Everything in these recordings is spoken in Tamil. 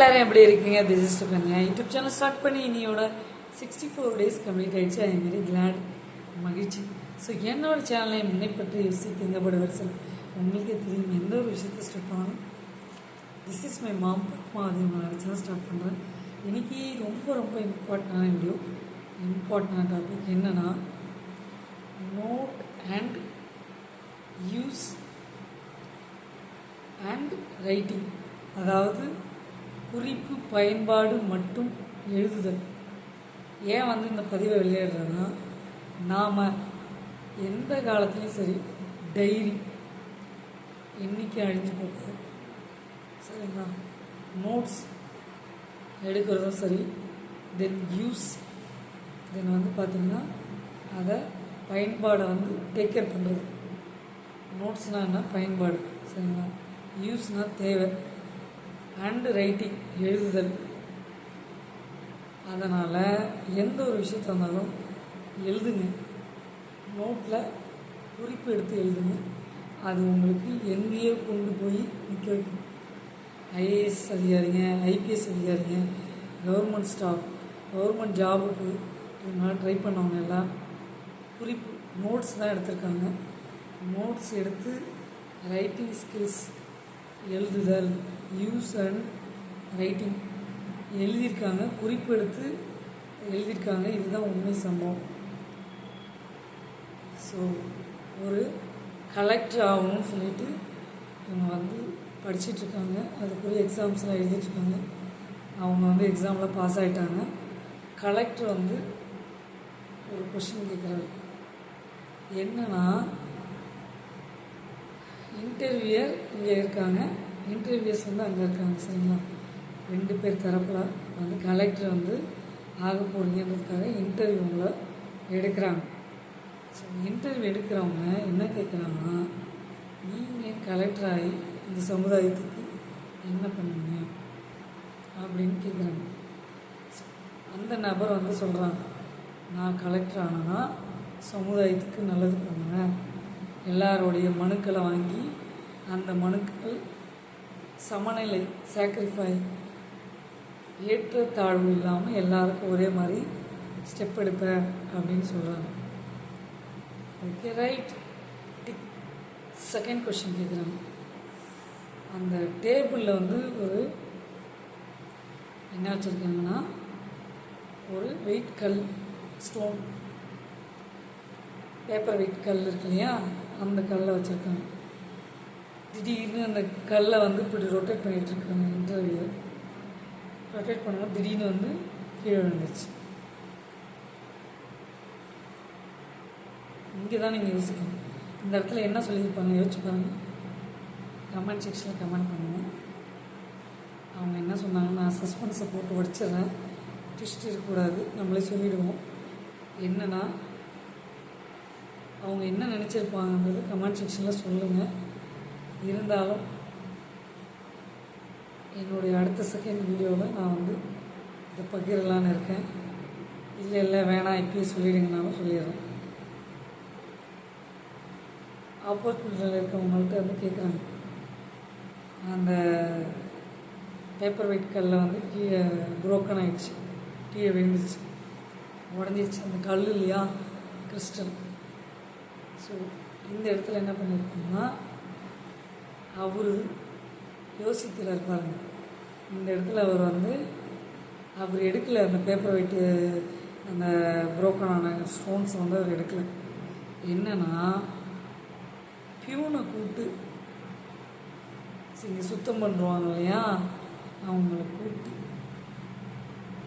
எல்லாரும் எப்படி இருக்கீங்க? This is Sukanya. YouTube channel start பண்ணி இனியோட சிக்ஸ்டி ஃபோர் டேஸ் கம்ப்ளீட் ஆகிடுச்சு ஐ வெரி கிளாட் மகிழ்ச்சி. ஸோ என்னோட சேனலை என்னை பற்றி யோசித்து திங்கப்படுவர் சார் உங்களுக்கே தெரியும் எந்த ஒரு விஷயத்தை ஸ்டார்ட் பண்ணாலும் this is my mom Padma அது நான் ஸ்டார்ட் பண்ணுறேன் இன்றைக்கி ரொம்ப ரொம்ப இம்பார்ட்டண்டான வீடியோ இம்பார்ட்டண்டான டாபிக் என்னென்னா note and use and writing அதாவது குறிப்பு பயன்பாடு மட்டும் எழுதுதல். ஏன் வந்து இந்த பதிவை விளையாடுறேன்னா நாம் எந்த காலத்துலேயும் சரி டைரி எண்ணிக்கை அழிஞ்சு போகுது. சரிங்களா? நோட்ஸ் எடுக்கிறதும் சரி தென் யூஸ் தென் வந்து பார்த்திங்கன்னா அதை பயன்பாடை வந்து டேக் கேர் பண்ணுறது நோட்ஸ்னால் என்ன? பயன்பாடு. சரிங்களா? யூஸ்னால் தேவை. ஹேண்ட் ரைட்டிங் எழுதுதல். அதனால் எந்த ஒரு விஷயத்த இருந்தாலும் எழுதுங்க. நோட்டில் குறிப்பு எடுத்து எழுதுங்க. அது உங்களுக்கு எங்கேயோ கொண்டு போய் நிற்க வைக்கும். ஐஏஎஸ் அதிகாரிங்க ஐபிஎஸ் அதிகாரிங்க கவர்மெண்ட் ஸ்டாஃப் கவர்மெண்ட் ஜாபுக்கு இவங்களாம் ட்ரை பண்ணவங்க எல்லாம் குறிப்பு நோட்ஸ் தான் எடுத்திருக்காங்க. நோட்ஸ் எடுத்து ரைட்டிங் ஸ்கில்ஸ் எழுதுதல் யூஸ் அண்ட் ரைட்டிங் எழுதியிருக்காங்க குறிப்பு எடுத்து எழுதியிருக்காங்க. இதுதான் உண்மை சம்பவம். ஸோ ஒரு கலெக்டர் ஆகணும்னு சொல்லிட்டு இவங்க வந்து படிச்சிட்ருக்காங்க. அதுக்குரிய எக்ஸாம்ஸ்லாம் எழுதிட்டுருக்காங்க அவங்க வந்து எக்ஸாமில் பாஸ் ஆகிட்டாங்க கலெக்டர் வந்து ஒரு கொஷின் கேட்குறாரு. என்னன்னா இன்டர்வியர் இங்கே இருக்காங்க. இன்டர்வியூஸ் வந்து அங்கே இருக்காங்க சரிங்களா? ரெண்டு பேர் தரப்பில் வந்து கலெக்டர் வந்து ஆக போகிறீங்கன்றதுக்காக இன்டர்வியூவில் எடுக்கிறாங்க. ஸோ இன்டர்வியூ எடுக்கிறவங்க என்ன கேட்குறாங்கன்னா நீங்கள் கலெக்டர் ஆகி இந்த சமுதாயத்துக்கு என்ன பண்ணுவீங்க அப்படின்னு கேட்குறாங்க அந்த நபர் வந்து சொல்கிறாங்க நான் கலெக்டர் ஆனால் சமுதாயத்துக்கு நல்லது பண்ணுவேன். எல்லாருடைய மனுக்களை வாங்கி அந்த மனுக்கள் சமநிலை சாக்ரிஃபை ஏற்றத்தாழ்வு இல்லாமல் எல்லாருக்கும் ஒரே மாதிரி ஸ்டெப் எடுப்பேன் அப்படின்னு சொல்கிறாங்க okay right tick second question கேட்குறாங்க அந்த டேபிளில் வந்து ஒரு என்ன வச்சுருக்காங்கன்னா ஒரு வெயிட் கல் ஸ்டோன் பேப்பர் வெயிட் கல் இருக்கு இல்லையா? அந்த கல்லை வச்சுருக்காங்க. திடீர்னு அந்த கல்லை வந்து இப்படி ரொட்டேட் பண்ணிகிட்டு இருக்காங்க இன்டர்வியூ ரொட்டேட் பண்ணால் திடீர்னு வந்து கீழே விழுந்துச்சு இங்கே தான் நீங்கள் யோசிக்கணும். இந்த இடத்துல என்ன சொல்லியிருப்பாங்க? யோசிச்சு கமெண்ட் செக்ஷனில் கமெண்ட் பண்ணுங்கள் அவங்க என்ன சொன்னாங்க நான் சஸ்பென்ஸை போட்டு உடச்சிட்றேன் ட்விஸ்ட் இருக்கக்கூடாது. நம்மளே சொல்லிவிடுவோம் என்னென்னா அவங்க என்ன நினச்சிருப்பாங்கன்றது கமெண்ட் செக்ஷனில் சொல்லுங்கள் இருந்தாலும் என்னுடைய அடுத்த செகண்ட் வீடியோவில் நான் வந்து இதை பகிரலான்னு இருக்கேன். இல்லை இல்லை வேணாம் இப்பயே சொல்லிடுங்கனாலும் சொல்லிடுறேன். ஆப்பர்ச்சுனிட்டியில் இருக்கவங்கள்ட்ட வந்து கேட்குறாங்க அந்த பேப்பர் வெயிட் கல்லில் வந்து கீழே புரோக்கன் ஆகிடுச்சு கீழே விழுந்துச்சு உடஞ்சிருச்சு. அந்த கல் இல்லையா? கிறிஸ்டல் ஸோ இந்த இடத்துல என்ன பண்ணியிருக்கோம்னா அவர் யோசிக்கிறார் பாருங்க. இந்த இடத்துல அவர் வந்து அவர் எடுக்கல அந்த பேப்பர் வெயிட்டு அந்த புரோக்கனான ஸ்டோன்ஸ் வந்து அவர் எடுக்கல. என்னன்னா பியூனை கூப்பிட்டு சரி சுத்தம் பண்ணுவாங்க இல்லையா? அவங்கள கூப்பிட்டு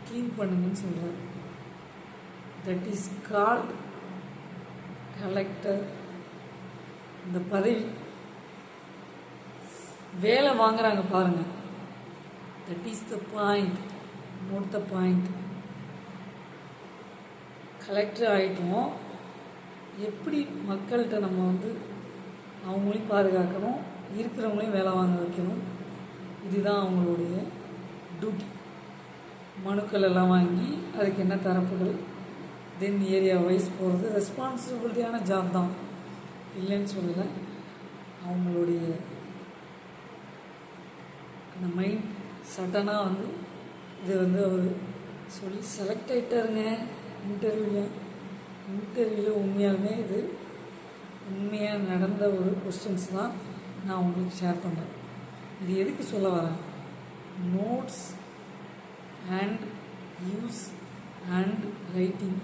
க்ளீன் பண்ணுங்கன்னு சொல்கிறார் தட் இஸ் கால்ட் கலெக்டர் இந்த பதவி வேலை வாங்குறாங்க பாருங்க. That is the point note the point collector ஆகிட்டோம் எப்படி மக்கள்கிட்ட நம்ம வந்து அவங்களையும் பாதுகாக்கணும் இருக்கிறவங்களையும் வேலை வாங்க வைக்கணும் இதுதான் அவங்களுடைய டியூட்டி மனுக்கள் எல்லாம் வாங்கி அதுக்கு என்ன தரப்புகள்? தென் ஏரியா வைஸ் போகிறது ரெஸ்பான்சிபிலிட்டியான ஜாப் தான். இல்லைன்னு சொல்லலை. அவங்களுடைய அந்த மைண்ட் சடனாக வந்து இது வந்து அவர் சொல்லி செலக்ட் ஆகிட்டாருங்க இன்டர்வியூவில் இன்டர்வியூவில் உண்மையாலுமே இது உண்மையாக நடந்த ஒரு கொஸ்டின்ஸ் தான் நான் உங்களுக்கு ஷேர் பண்ணுறேன் இது எதுக்கு சொல்ல வரேன்? Notes and use and writing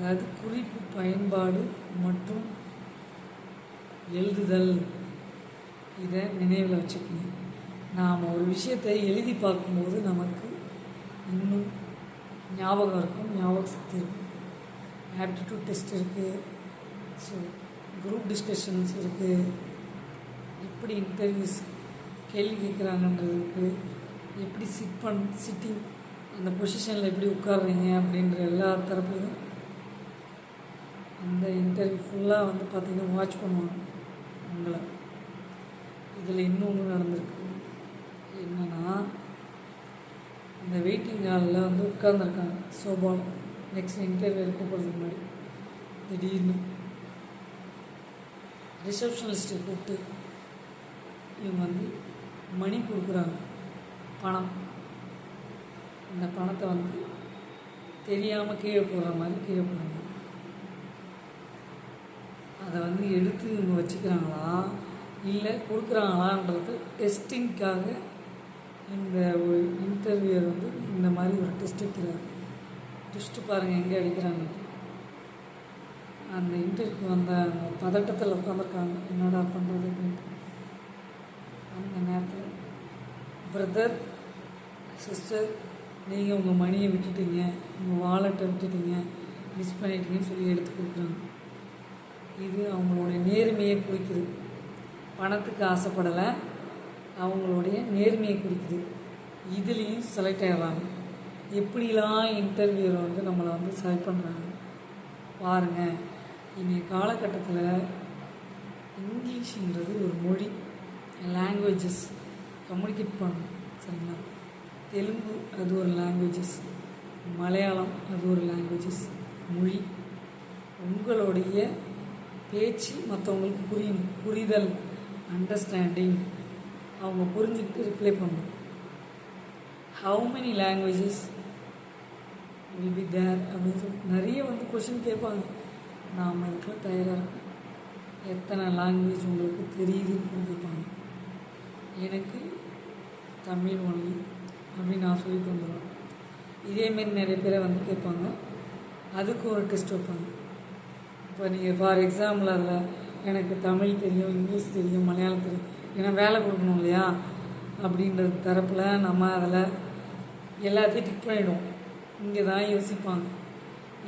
அதாவது குறிப்பு பயன்பாடு மற்றும் எழுதுதல். இதை நினைவில் வச்சுக்கணும் நாம் ஒரு விஷயத்தை எழுதி பார்க்கும்போது நமக்கு இன்னும் ஞாபகம் இருக்கும் ஞாபக சக்தி இருக்கும். ஆப்டிடியூட் டெஸ்ட் இருக்குது ஸோ குரூப் டிஸ்கஷன்ஸ் இருக்குது எப்படி இன்டர்வியூஸ் கேள்வி கேட்குறாங்கன்றது இருக்குது எப்படி சிட் பண் சிட்டிங் அந்த பொசிஷனில் எப்படி உட்காடுறீங்க அப்படின்ற எல்லா தரப்புலையும் அந்த இன்டர்வியூ ஃபுல்லாக வந்து பார்த்திங்கன்னா வாட்ச் பண்ணுவாங்க. உங்களை. இதில் இன்னொன்று நடந்திருக்கு? என்னென்னா அந்த வெயிட்டிங் ஹாலில் வந்து உட்காந்துருக்காங்க சோபாவில் நெக்ஸ்ட் இன்டர்வியூ கூப்பிட்றதுக்கு முன்னாடி. திடீர்னு. ரிசப்ஷனிஸ்ட்டை கூப்பிட்டு இவங்க வந்து மணி கொடுக்குறாங்க. பணம். இந்த பணத்தை வந்து தெரியாமல் கீழே போடுற மாதிரி கீழே போடுறாங்க. அதை வந்து எடுத்து இவங்க வச்சுக்கிறாங்களா? இல்லை கொடுக்குறாங்களான்றது டெஸ்டிங்க்காக இந்த ஒரு இன்டர்வியூர் வந்து இந்த மாதிரி ஒரு டெஸ்ட் வைக்கிறார். டெஸ்ட்டு பாருங்கள் எங்கே அடிக்கிறாங்க. அந்த இன்டர்வியூக்கு வந்த பதட்டத்தில் உட்காந்துருக்காங்க என்னடா பண்ணுறது அப்படின்ட்டு அந்த நேரத்தில் பிரதர் சிஸ்டர் நீங்கள் உங்கள் மணியை விட்டுட்டீங்க. உங்கள் வாலெட்டை விட்டுட்டீங்க. மிஸ் பண்ணிட்டீங்கன்னு சொல்லி எடுத்து கொடுக்குறாங்க. இது அவங்களுடைய நேர்மையை குறிக்குது. பணத்துக்கு ஆசைப்படலை அவங்களுடைய நேர்மையை குறிக்குது. இதுலேயும் செலக்ட் ஆகிடுறாங்க எப்படிலாம் இன்டர்வியூவில் வந்து நம்மளை வந்து செலக்ட் பண்ணுறாங்க பாருங்கள் இன்றைய காலகட்டத்தில் இங்கிலீஷுன்றது ஒரு மொழி லாங்குவேஜஸ் கம்யூனிகேட் பண்ணணும் சரிங்களா? தெலுங்கு அது ஒரு லாங்குவேஜஸ் மலையாளம் அது ஒரு லாங்குவேஜஸ் மொழி உங்களுடைய பேச்சு மற்றவங்களுக்கு புரியும் புரிதல் அண்டர்ஸ்டாண்டிங் அவங்க புரிஞ்சுக்கிட்டு ரிப்ளை பண்ணணும் how many languages will be there அப்படின்னு சொல்லி நிறைய வந்து கொஷின் கேட்பாங்க. நாம் இதுக்கெல்லாம் தயாராக இருக்கோம். எத்தனை லாங்குவேஜ் உங்களுக்கு தெரியுதுன்னு கேட்பாங்க. எனக்கு தமிழ் மொழி அப்படின்னு நான் சொல்லிட்டு வந்துடுவேன் இதேமாரி நிறைய பேரை வந்து கேட்பாங்க. அதுக்கு ஒரு டெஸ்ட் வைப்பாங்க. இப்போ நீங்கள் ஃபார் எக்ஸாம்பிள் அதில் எனக்கு தமிழ் தெரியும் இங்கிலீஷ் தெரியும் மலையாளம் தெரியும். ஏன்னா வேலை கொடுக்கணும் இல்லையா? அப்படின்ற தரப்பில் நம்ம அதில் எல்லாத்தையும் டிக் பண்ணிவிடுவோம் இங்கே தான் யோசிப்பாங்க.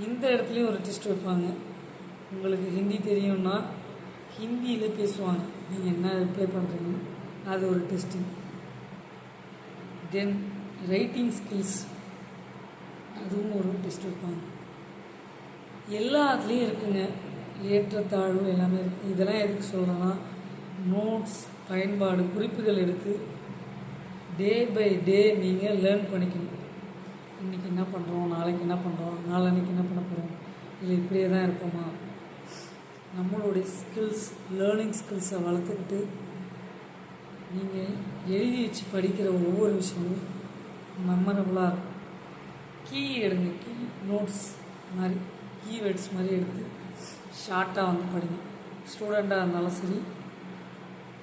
இந்த இடத்துலையும் ஒரு டெஸ்ட் வைப்பாங்க. உங்களுக்கு ஹிந்தி தெரியும்னா ஹிந்தியில் பேசுவாங்க. நீங்கள் என்ன ரிப்ளை பண்ணுறீங்க அது ஒரு டெஸ்டிங் தென் ரைட்டிங் ஸ்கில்ஸ் அதுவும் ஒரு டெஸ்ட் வைப்பாங்க. எல்லாத்துலேயும் இருக்குங்க. ஏற்றத்தாழ்வு எல்லாமே இருக்குது இதெல்லாம் எதுக்கு சொல்கிறேன்னா நோட்ஸ் பயன்பாடு குறிப்புகள் எடுத்து டே பை டே நீங்கள் லேர்ன் பண்ணிக்கணும். இன்றைக்கி என்ன பண்ணுறோம் நாளைக்கு என்ன பண்ணுறோம் நாளன்னைக்கு என்ன பண்ண போகிறோம் இல்லை இப்படியே தான் இருப்போமா? நம்மளுடைய ஸ்கில்ஸ் லேர்னிங் ஸ்கில்ஸை வளர்த்துக்கிட்டு நீங்கள் எழுதி வச்சு படிக்கிற ஒவ்வொரு விஷயமும் மெமரபுளாக இருக்கும். கீ எடுங்க. கீ நோட்ஸ் மாதிரி. கீவேர்ட்ஸ் மாதிரி எடுத்து ஷார்ட்டாக வந்து படிங்க. ஸ்டூடெண்ட்டாக இருந்தாலும் சரி.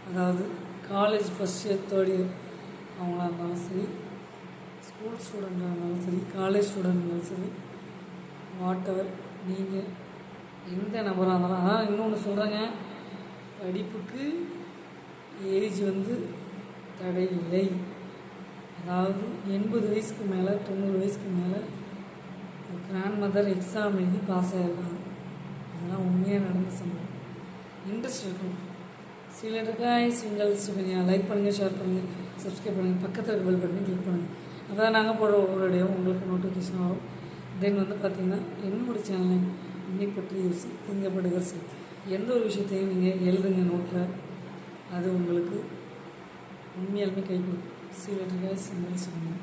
அதாவது college first year third year அவங்களாக இருந்தாலும் சரி. ஸ்கூல் ஸ்டூடெண்ட்டாக இருந்தாலும் சரி காலேஜ் ஸ்டூடெண்ட் இருந்தாலும் சரி. வாட் எவர் நீங்கள் எந்த நபராக இருந்தாலும் அதான் இன்னொன்று சொல்கிறேங்க படிப்புக்கு ஏஜ் வந்து தடை இல்லை அதாவது எண்பது வயசுக்கு மேலே தொண்ணூறு வயசுக்கு மேலே கிராண்ட் மதர் எக்ஸாம் எழுதி பாஸ் ஆகிருக்காங்க அதெல்லாம் உண்மையாக நடந்த சம்பவம் இன்ட்ரெஸ்ட் இருக்கும். சில இருக்காய் சிங்கிள் சுகன்யா. லைக் பண்ணுங்கள் ஷேர் பண்ணுங்கள் சப்ஸ்கிரைப் பண்ணுங்கள் பக்கத்தில் இருக்க பெல் பட்டனை கிளிக் பண்ணுங்கள் அதான் நாங்கள் போடுற ஒவ்வொரு இடையும் உங்களுக்கு நோட்டிஃபிகேஷன் ஆகும் தென் வந்து பார்த்திங்கன்னா என்னோடய சேனலை இன்னை பற்றி யோசி திங்கப்படுகிற செல். எந்த ஒரு விஷயத்தையும் நீங்கள் எழுதுங்க நோட்டில் அது உங்களுக்கு உண்மையாலுமே கை கொடுக்கும். சில இருக்காய் சிங்கிள் சுகன்யா.